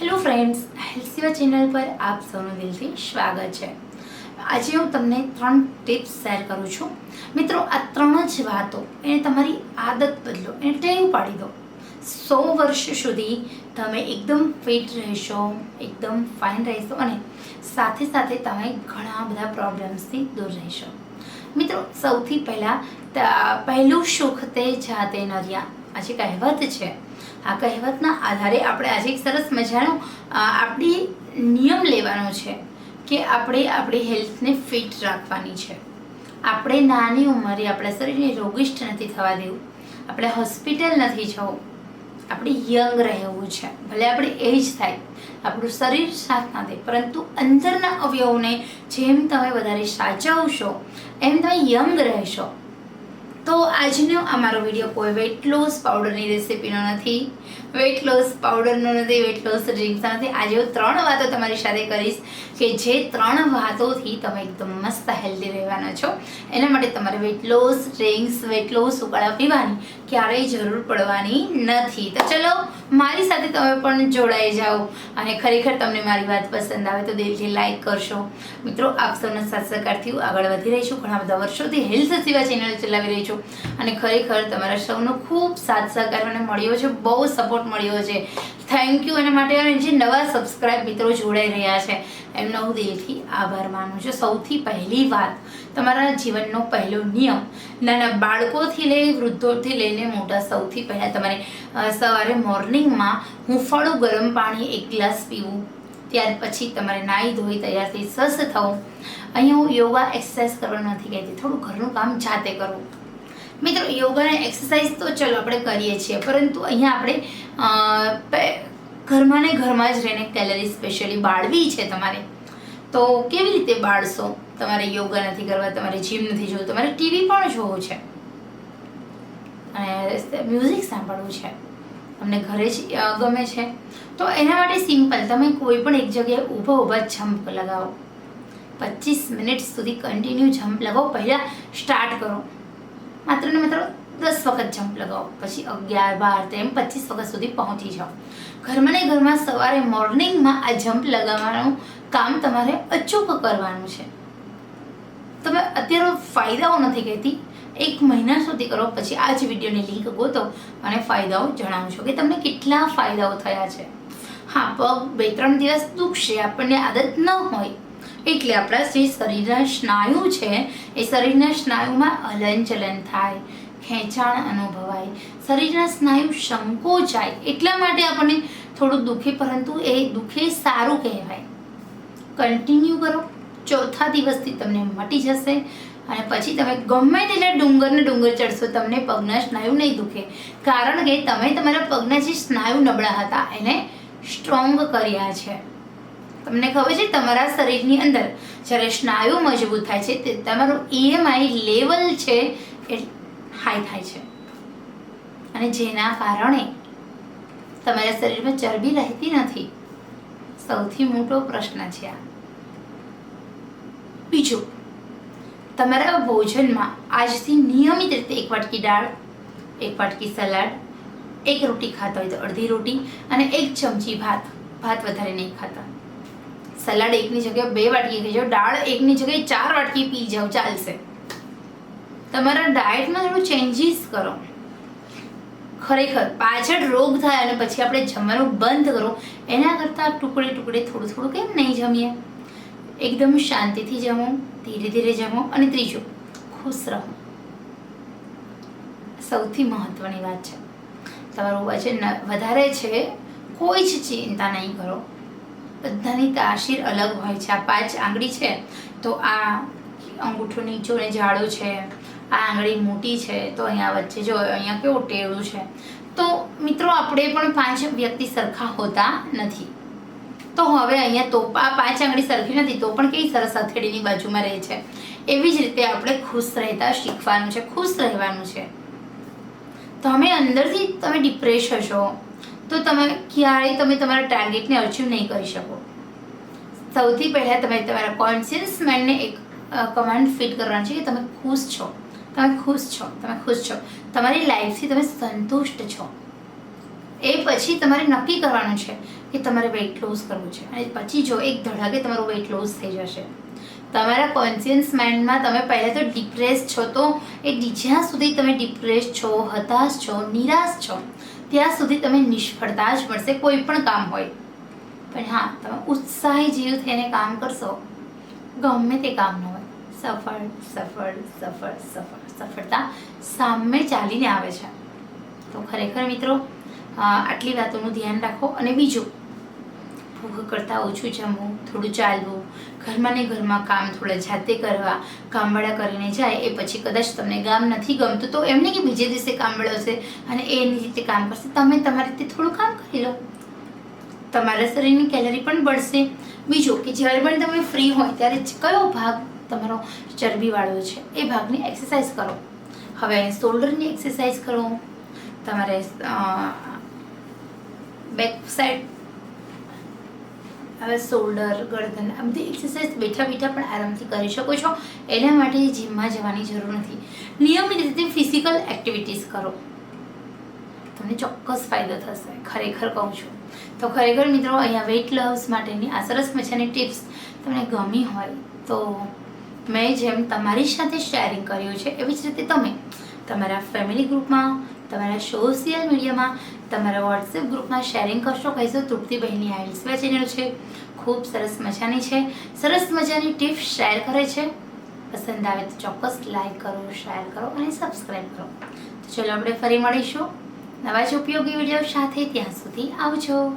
Hello friends હેલ્સીવા channel પર આપ સૌનું દિલથી સ્વાગત છે. આજે હું તમને ત્રણ ટિપ્સ શેર કરું છું. મિત્રો, આ ત્રણ જ વાતો, એને તમારી આદત બદલો, એને ટેવ પાડી દો. સો વર્ષ સુધી તમે એકદમ ફિટ રહેશો, એકદમ ફાઇન રહેશો અને સાથે સાથે તમે ઘણા બધા પ્રોબ્લેમ્સથી દૂર રહેશો. મિત્રો, સૌથી પહેલાં પહેલું સુખ તે જાતે નર્યા. આ જે કહેવત છે. આ કહેવતના આધારે આપણે આજે એક સરસ મજાનો આપણી નિયમ લેવાનો છે કે આપણે આપણી હેલ્થને ફિટ રાખવાની છે. આપણે નાની ઉંમરે આપણા શરીરને રોગિષ્ટ નથી થવા દેવું. આપણે હોસ્પિટલ નથી જવું. આપણે યંગ રહેવું છે. ભલે આપણે એજ થાય, આપણું શરીર સાથ ના દે, પરંતુ અંદરના અવયવોને જેમ તમે વધારે સાચવશો, એમ તમે યંગ રહેશો. તો આજનો અમારો વીડિયો કોઈ વેટ લોસ પાવડરની રેસિપીનો નથી વેટ લોસ પાવડરનો નથી વેટ લોસ ડ્રિંક્સનો નથી. આજે હું ત્રણ વાતો તમારી સાથે કરીશ. કે જે ત્રણ વાતોથી તમે એકદમ મસ્ત હેલ્ધી રહેવાના છો. એના માટે તમારે weight loss drinks weight loss ઉકાળા પીવાની ક્યારેય જરૂર પડવાની નથી. તો ચલો, મારી સાથે તમે પણ જોડાઈ જાઓ અને ખરેખર તમને મારી વાત પસંદ આવે તો દિલથી લાઈક કરશો. મિત્રો, આપ સૌના સાથ સહકારથી હું આગળ વધી રહી છું. ઘણા બધા વર્ષોથી હેલ્થ સેવા ચેનલ ચલાવી રહી છું અને ખરેખર તમારા સૌનો ખૂબ સાથ સહકાર મને મળ્યો છે, બહુ સપોર્ટ મળ્યો છે. થેન્ક યુ એના માટે અને જે નવા સબસ્ક્રાઇબ મિત્રો જોડાઈ રહ્યા છે, એમનો હું દિલથી આભાર માનું છું. સૌથી પહેલી વાત, તમારા જીવનનો પહેલો નિયમ. નાના બાળકોથી લઈ વૃદ્ધોથી લઈને મોટા સૌથી પહેલાં તમારે સવારે મોર્નિંગમાં હુંફાળું ગરમ પાણી, એક ગ્લાસ પીવું. ત્યાર પછી તમારે નાહી ધોઈ તૈયાર થઈ સ્વસ્થ થવું. અહીંયા હું યોગા એક્સરસાઇઝ કરવા નથી કહેતી, થોડું ઘરનું કામ જાતે કરવું મિત્રો, યોગા અને એક્સરસાઇઝ તો ચલો આપણે કરીએ છીએ, પરંતુ અહીંયા આપણે ઘરમાં ને ઘરમાં જ રહીને કેલરી સ્પેશિયલી બાળવી છે તમારે. તો કેવી રીતે બાળશો? તમારે યોગા નથી કરવા, તમારે જીમ નથી જોવું, તમારે ટીવી પણ જોવું છે. અને મ્યુઝિક સાંભળવું છે. તમને ઘરે જ ગમે છે. તો એના માટે સિમ્પલ તમે કોઈ પણ એક જગ્યાએ ઊભા ઊભા જમ્પ લગાવો. પચીસ મિનિટ સુધી કન્ટિન્યુ જમ્પ લગાવો. પહેલાં સ્ટાર્ટ કરો. માત્ર માત્ર દસ વખત જમ્પ લગાવો, પછી અગિયાર, બાર, તેમ પચીસ વખત સુધી પહોંચી જાઓ. ઘરમાં ને ઘરમાં સવારે મોર્નિંગમાં આ જમ્પ લગાવવાનું કામ તમારે અચૂક કરવાનું છે. તમે અત્યારે ફાયદાઓ નથી કહેતી. એક મહિના સુધી કરો, પછી આ જ વિડીયોની લિંક ગોતો અને ફાયદાઓ જણાવશો કે તમને કેટલા ફાયદાઓ થયા છે. હા, પગ બે, ત્રણ દિવસ દુખશે, આપણને આદત ન હોય. એટલે આપણા જે શરીરના સ્નાયુ છે, એ શરીરના સ્નાયુમાં હલનચલન થાય, ખેંચાણ અનુભવાય. શરીરના સ્નાયુ સંકોચાય એટલા માટે આપણને થોડું દુખે, પરંતુ એ દુખે સારું કહેવાય. કન્ટિન્યુ કરો. ચોથા દિવસથી તમને મટી જશે અને પછી તમે ગમે તેટલા ડુંગરને ડુંગર ચડશો, તમને પગના સ્નાયુ નહીં દુખે. કારણ કે તમે તમારા પગના જે સ્નાયુ નબળા હતા, એને સ્ટ્રોંગ કર્યા છે. તમને ખબર છે, તમારા શરીરની અંદર જ્યારે સ્નાયુ મજબૂત થાય છે, તે તમારું ઈએમઆઈ લેવલ છે એ હાઈ થાય છે. અને જેના કારણે તમારા શરીરમાં ચરબી રહેતી નથી. સૌથી મોટો પ્રશ્ન છે આ. બીજું, તમારા ભોજનમાં આજથી નિયમિત રીતે એક વાટકી દાળ, એક વાટકી સલાડ, એક રોટી ખાતા હોય તો અડધી રોટી અને એક ચમચી ભાત. ભાત વધારે નહીં ખાતા. સલાડ એકની જગ્યાએ બે વાટકી ખાઈ જાઓ. દાળ એકની જગ્યાએ ચાર વાટકી પી જાઓ. ચાલશે. તમારા ડાયટમાં થોડું ચેન્જીસ કરો. ખરેખર પાછળ રોગ થાય અને પછી આપણે જમવાનું બંધ કરો. એના કરતાં ટુકડે ટુકડે થોડું થોડું કેમ નહીં જમીએ? એકદમ શાંતિથી જમો, ધીરે ધીરે જમો અને ત્રીજું, ખુશ રહો. સૌથી મહત્વની વાત છે. તમારું વજન વધારે છે. કોઈ જ ચિંતા નહીં કરો. બધાની તાસીર અલગ હોય છે. આ પાંચ આંગળી છે, તો આ અંગૂઠોની જોડે જાડો છે, આ આંગળી મોટી છે, તો અહીંયા વચ્ચે જો અહીંયા કેવું ટેળું છે. તો મિત્રો, આપણે પણ પાંચ વ્યક્તિ સરખા હોતા નથી. તો હવે અહીંયા તો આ પાંચ આંગળી સરખી નથી, તો પણ કેવી સરસ હથેળીની બાજુમાં રહે છે. એવી જ રીતે આપણે ખુશ રહેતા શીખવાનું છે, ખુશ રહેવાનું છે. તમે અંદરથી તમે ડિપ્રેસ હશો. તો તમે ક્યારેય તમે તમારા ટાર્ગેટને અચીવ નહીં કરી શકો. સૌથી પહેલાં તમે તમારા કોન્શિયસ માઇન્ડને એક કમાન્ડ ફિટ કરવાનું છે કે તમે ખુશ છો. તમે ખુશ છો, તમે ખુશ છો. તમારી લાઈફથી તમે સંતુષ્ટ છો. એ પછી તમારે નક્કી કરવાનું છે કે તમારે વેઇટ લોસ કરવું છે. અને પછી જો એક ધડાકે તમારું વેઇટ લોસ થઈ જશે. તમારા કોન્શિયસ માઇન્ડમાં તમે પહેલાં તો ડિપ્રેસ છો તો એ જ્યાં સુધી તમે ડિપ્રેસ છો, હતાશ છો, નિરાશ છો. ત્યાં સુધી તમે નિષ્ફળતા જ મળશે, કોઈ પણ કામ હોય. પણ હા, તમે ઉત્સાહી જીવ થઈને કામ કરશો, ગમે તે કામ ન હોય. સફળ સફળ સફળ સફળ, સફળતા સામે ચાલીને આવે છે. તો ખરેખર મિત્રો આટલી વાતોનું ધ્યાન રાખો. અને બીજું ભૂખ કરતાં ઓછું જમવું, થોડું ચાલવું, ઘરમાં ને ઘરમાં કામ થોડા જાતે કરવા, કામવાળા કરીને જાય, એ પછી કદાચ તમને ગામ નથી ગમતું, તો એમને કે બીજે દિવસે કામ હશે અને એની રીતે કામ કરશે. તમે તમારી રીતે થોડું કામ કરી લો. તમારા શરીરની કેલરી પણ બળશે બીજું કે જ્યારે પણ તમે ફ્રી હોય, ત્યારે કયો ભાગ તમારો ચરબીવાળો છે, એ ભાગની એક્સરસાઇઝ કરો. હવે શોલ્ડરની એક્સરસાઇઝ કરો. તમારે બેક સાઈડ હવે શોલ્ડર ગરદન આ બધી એક્સરસાઇઝ બેઠા બેઠા પણ આરામથી કરી શકો છો. એના માટે જીમમાં જવાની જરૂર નથી. નિયમિત રીતે ફિઝિકલ એક્ટિવિટીઝ કરો. તમને ચોક્કસ ફાયદો થશે. ખરેખર કહું છું. તો ખરેખર મિત્રો, અહીંયા વેઇટ લોસ માટેની આ સરસ મજાની ટિપ્સ તમને ગમી હોય તો મેં જેમ તમારી સાથે શેરિંગ કર્યું છે, એવી જ રીતે તમે તમારા ફેમિલી ગ્રુપમાં તમારા સોશિયલ મીડિયામાં તમારા વોટ્સએપ ગ્રુપમાં શેરિંગ કરશો, કહીશો તૃપ્તિબહેનની આ ઇન્સ્પા ચેનલ છે. ખૂબ સરસ મજાની છે. સરસ મજાની ટિપ્સ શેર કરે છે. પસંદ આવે તો ચોક્કસ લાઈક કરો શેર કરો અને સબસ્ક્રાઈબ કરો. તો ચલો આપણે ફરી મળીશું. નવા જ ઉપયોગી વીડિયો સાથે ત્યાં સુધી આવજો.